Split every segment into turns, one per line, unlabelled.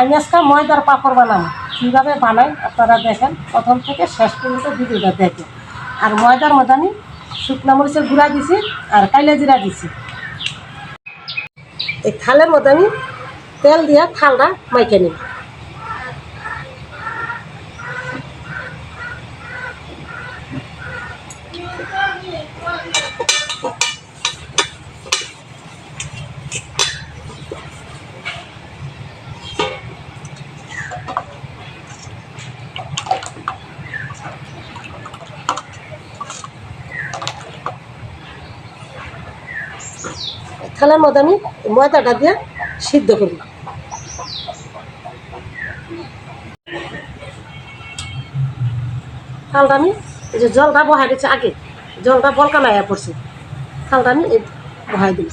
আমি আজকে ময়দার পাপড় বানাবো। কীভাবে বানাই আপনারা দেখেন। প্রথম থেকে শেষ পর্যন্ত ভিডিওটা দেখেন। আর ময়দার মধ্যে আমি শুকনা মরিচের গুঁড়া দিছি আর কাইলা জিরা দিছি। এই থালের মধ্যে আমি তেল দিয়া থালটা মাইকে নিই থালার মধ্যে আমি ময়দাটা দিয়ে সিদ্ধ করি থালটা আমি এই যে জলটা বহাই দিচ্ছি আগে, জলটা বলকা লাইয়া পড়ছে। থালটা আমি বহাই দিই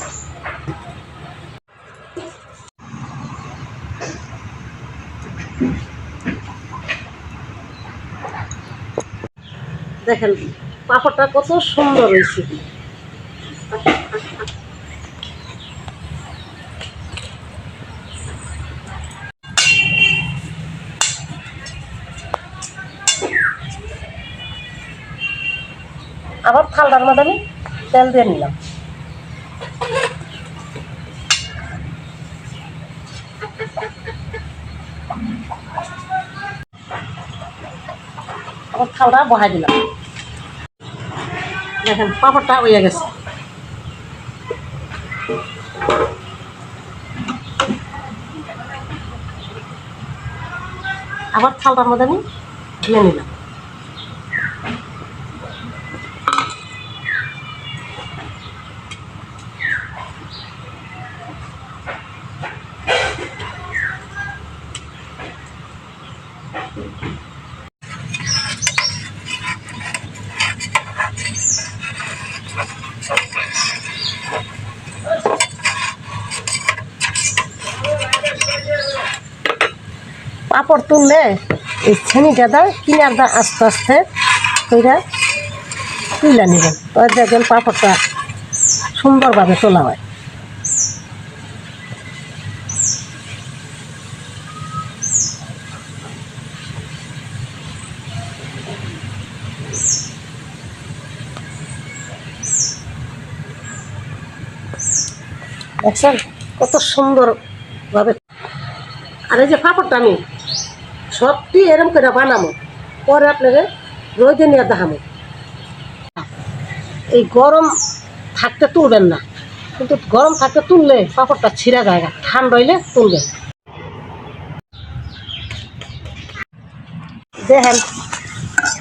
দেখেন, পাপড়টা কত সুন্দর হয়েছে। আবার থালটার মধ্যে আমি, তেল দিয়ে নিলাম। আবার থালটা বহাই দিলাম। দেখেন, পাপড়টা হয়ে গেছে। আবার থালটার মধ্যে আমি ঢেলে নিলাম। পাপড় তুললে এই ছেনিটা কিনার দা আস্তে আস্তে কইরা তুলে নেবেন। তো দেখবেন পাপড়টা সুন্দরভাবে তোলা হয়। দেখছেন? কত সুন্দরভাবে আর এই যে পাপড়টা আমি সবটি এরম করে বানাবো পরে আপনাকে রোদে নিয়ে দেখাবো এই গরম থাকতে তুলবেন না, কিন্তু গরম থাকতে তুললে পাপড়টা ছিঁড়া যায় না। ঠান্ডা হইলে তুলবেন। দেখেন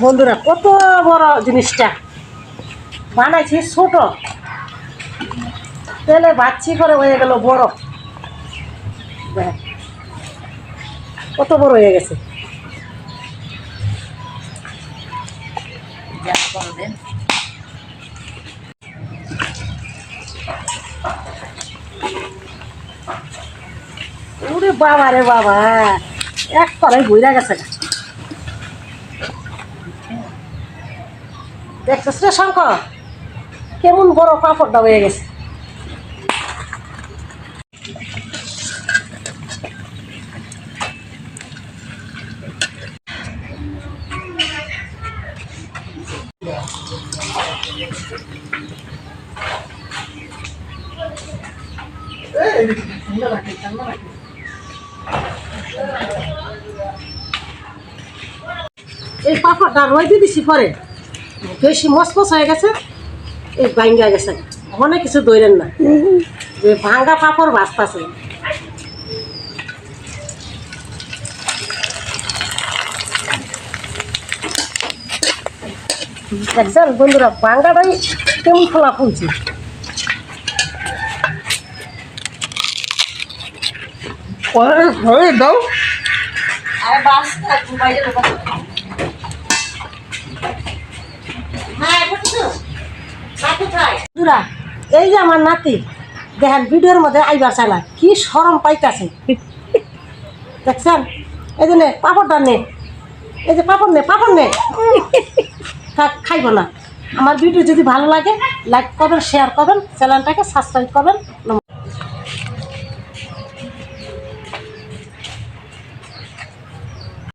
বন্ধুরা, কত বড় জিনিসটা। বানাইছি ছোট। তেলে বাচ্চি করে হয়ে গেল বড়। দেখেন কত বড় হয়ে গেছে ওরে বাবা রে বাবা, এক তলায় বইরা গেছে। দেখছিস রে শঙ্কর, কেমন বড় পাপড়টা হয়ে গেছে এই পাপড়টা রইতে দিছি পরে। বেশি মসমস হয়ে গেছে, এই ভাঙ্গা গেছে। অনেক কিছু দইলেন না। যে ভাঙ্গা পাপড় বাঁচতেছে দেখছেন বন্ধুরা, ভাঙ্গাটাই কেমন খোলা ফুলছে
দাও।
এই যে আমার নাতি দেখেন ভিডিওর মধ্যে আইবার না কি সরম পাইতাছে। দেখছেন? এই যে নে পাপড়টা নে। এই যে পাপড় নে পাপড় নে। থাক, খাইব না। আমার ভিডিও যদি ভালো লাগে লাইক করবেন শেয়ার করবেন চ্যানেলটাকে সাবস্ক্রাইব করবেন। নমস্কার